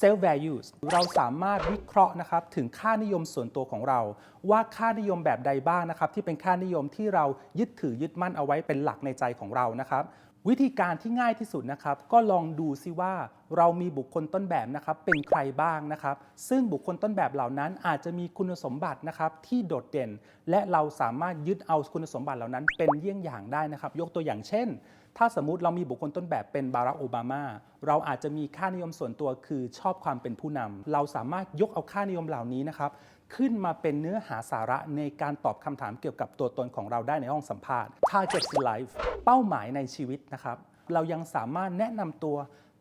self values เราสามารถวิเคราะห์นะครับถึงค่านิยมส่วนตัวของเรา ว่าค่านิยมแบบใดบ้างนะครับที่เป็นค่านิยมที่เรายึดถือยึดมั่นเอาไว้เป็นหลักในใจของเรานะครับ วิธีการที่ง่ายที่สุดนะครับ ก็ลองดูซิว่าเรามีบุคคลต้นแบบนะครับเป็นใครบ้างนะครับ ซึ่งบุคคลต้นแบบเหล่านั้นอาจจะมีคุณสมบัตินะครับที่โดดเด่น และเราสามารถยึดเอาคุณสมบัติเหล่านั้น เป็นเยี่ยงอย่างได้นะครับ ยกตัวอย่างเช่น ถ้าสมมติเรามีบุคคลต้นแบบเป็นบารักโอบามา เราอาจจะมีค่านิยมส่วนตัวคือชอบความเป็นผู้นำเราสามารถยกเอาค่านิยมเหล่านี้นะครับขึ้นมาเป็นเนื้อหาสาระในการตอบคำถามเกี่ยวกับตัวตนของเราได้ในห้องสัมภาษณ์ Target Life เป้าหมายในชีวิตนะครับ เรายังสามารถแนะนำตัว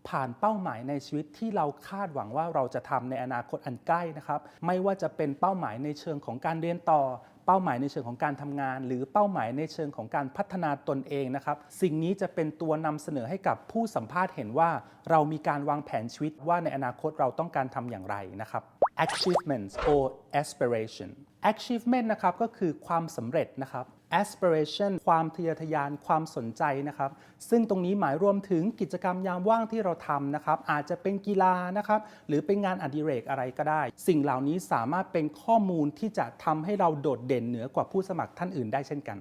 ผ่านเป้าหมายในชีวิตที่เราคาดหวังว่าเราจะทำในอนาคตอันใกล้นะครับ ไม่ว่าจะเป็นเป้าหมายในเชิงของการเรียนต่อ เป้าหมายในเชิงของการทำงาน หรือเป้าหมายในเชิงของการพัฒนาตนเองนะครับ สิ่งนี้จะเป็นตัวนำเสนอให้กับผู้สัมภาษณ์เห็นว่า เรามีการวางแผนชีวิตว่าในอนาคตเราต้องการทำอย่างไรนะครับ achievements or aspiration achievement นะครับก็คือความสำเร็จนะครับ aspiration ความทะเยอทะยานความสนใจนะครับ ซึ่งตรงนี้หมายรวมถึงกิจกรรมยามว่างที่เราทำนะครับ อาจจะเป็นกีฬานะครับ หรือเป็นงานอดิเรกอะไรก็ได้ สิ่งเหล่านี้สามารถเป็นข้อมูลที่จะทำให้เราโดดเด่นเหนือกว่าผู้สมัครท่านอื่นได้เช่นกัน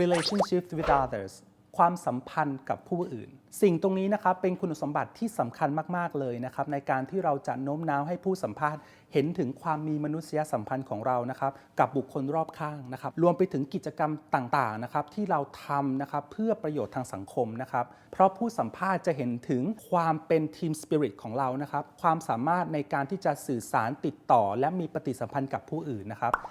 relationship with others ความสัมพันธ์กับผู้อื่น สิ่งตรงนี้นะครับเป็นคุณสมบัติที่สำคัญมากๆเลยนะครับในการที่เราจะโน้มน้าวให้ผู้สัมภาษณ์ เห็นถึงความมีมนุษยสัมพันธ์ของเรานะครับกับบุคคลรอบข้างนะครับรวมไปถึงกิจกรรมต่างๆนะครับที่เราทำนะครับเพื่อประโยชน์ทางสังคมนะครับเพราะผู้สัมภาษณ์จะเห็นถึงความเป็นทีมสปิริตของเรานะครับความสามารถในการที่จะสื่อสารติดต่อ และมีปฏิสัมพันธ์กับผู้อื่นนะครับ